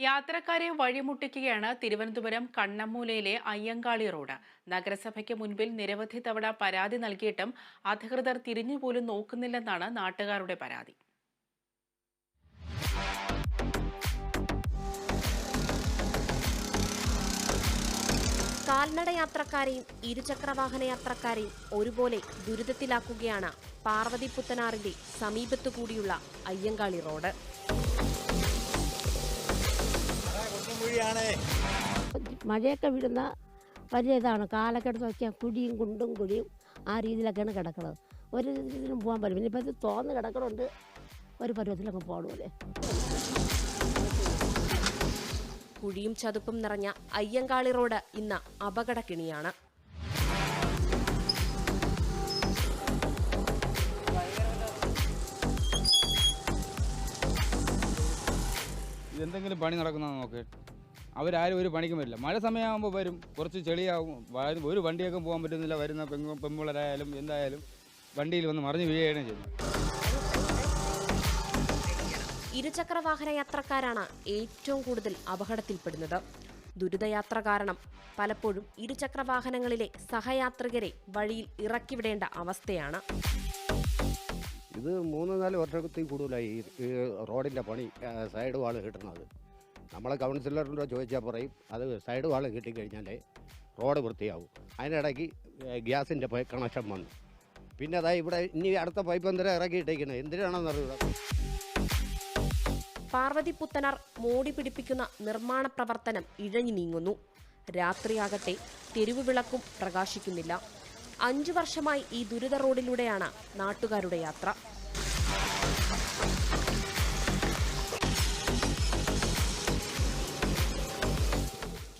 യാത്രക്കാരെ വഴിമുട്ടിക്കുകയാണ് തിരുവനന്തപുരം കണ്ണമ്മൂലയിലെ അയ്യങ്കാളി റോഡ്. നഗരസഭയ്ക്ക് മുൻപിൽ നിരവധി തവണ പരാതി നൽകിയിട്ടും അധികൃതർ തിരിഞ്ഞുപോലും നോക്കുന്നില്ലെന്നാണ് നാട്ടുകാരുടെ പരാതി. കാൽനട യാത്രക്കാരെയും ഇരുചക്രവാഹന യാത്രക്കാരെയും ഒരുപോലെ ദുരിതത്തിലാക്കുകയാണ് പാർവതി പുത്തനാറിന്റെ സമീപത്തു കൂടിയുള്ള അയ്യങ്കാളി റോഡ്. മഴയൊക്കെ വിടുന്ന വലിയ ഇതാണ് കാലക്കെടുത്ത് നോക്കിയാൽ കുഴിയും കുണ്ടും കുഴിയും ആ രീതിയിലൊക്കെയാണ് കിടക്കുന്നത് ഒരു ഇതിനും പോകാൻ പറ്റും പിന്നെ ഇപ്പം ഇത് തോന്ന് കിടക്കണുണ്ട്. ഒരു പരുവത്തിലൊക്കെ പോകണമല്ലേ കുഴിയും ചതുപ്പും നിറഞ്ഞ അയ്യങ്കാളി റോഡ് ഇന്ന് അപകടക്കിണിയാണ്. എന്തെങ്കിലും പണി നടക്കുന്ന നോക്ക്. അവരാരും ഒരു പണിക്കും വരില്ല. മഴ സമയമാകുമ്പോൾ വരും. കുറച്ച് ചെളിയാകും ഒരു വണ്ടിയൊക്കെ പോകാൻ പറ്റുന്നില്ല. വരുന്ന പെങ്ങ പെമ്പിളരായാലും എന്തായാലും വണ്ടിയിൽ വന്ന് മറിഞ്ഞ് വീഴുകയാണ് ചെയ്യുന്നത്. ഇരുചക്രവാഹന യാത്രക്കാരാണ് ഏറ്റവും കൂടുതൽ അപകടത്തിൽപ്പെടുന്നത്. ദുരിതയാത്ര കാരണം പലപ്പോഴും ഇരുചക്രവാഹനങ്ങളിലെ സഹയാത്രികരെ വഴിയിൽ ഇറക്കിവിടേണ്ട അവസ്ഥയാണ്. ഇത് മൂന്ന് നാല് വർഷത്തിൽ കൂടുതലായി ഈ- റോഡിന്റെ പണി സൈഡ് വാൾ കിട്ടുന്നത്. നമ്മളെ കൗൺസിലറിന്റെ ചോദിച്ചാൽ പറയും അത് സൈഡ് വാൾ കിട്ടിക്കഴിഞ്ഞാൽ റോഡ് വൃത്തിയാവും. അതിനിടയ്ക്ക് ഗ്യാസിന്റെ കണക്ഷൻ വന്നു. പിന്നെ അതാ ഇവിടെ ഇനി അടുത്ത പൈപ്പ് എന്തിനാ ഇറക്കിയിട്ടേക്കുന്നത് എന്തിനാണെന്നറിയില്ല. പാർവതി പുത്തനാർ മോടി പിടിപ്പിക്കുന്ന നിർമ്മാണ പ്രവർത്തനം ഇഴഞ്ഞു നീങ്ങുന്നു. രാത്രിയാകട്ടെ തെരുവ് വിളക്കും പ്രകാശിക്കുന്നില്ല. അഞ്ചു വർഷമായി ഈ ദുരിത റോഡിലൂടെയാണ് നാട്ടുകാരുടെ യാത്ര.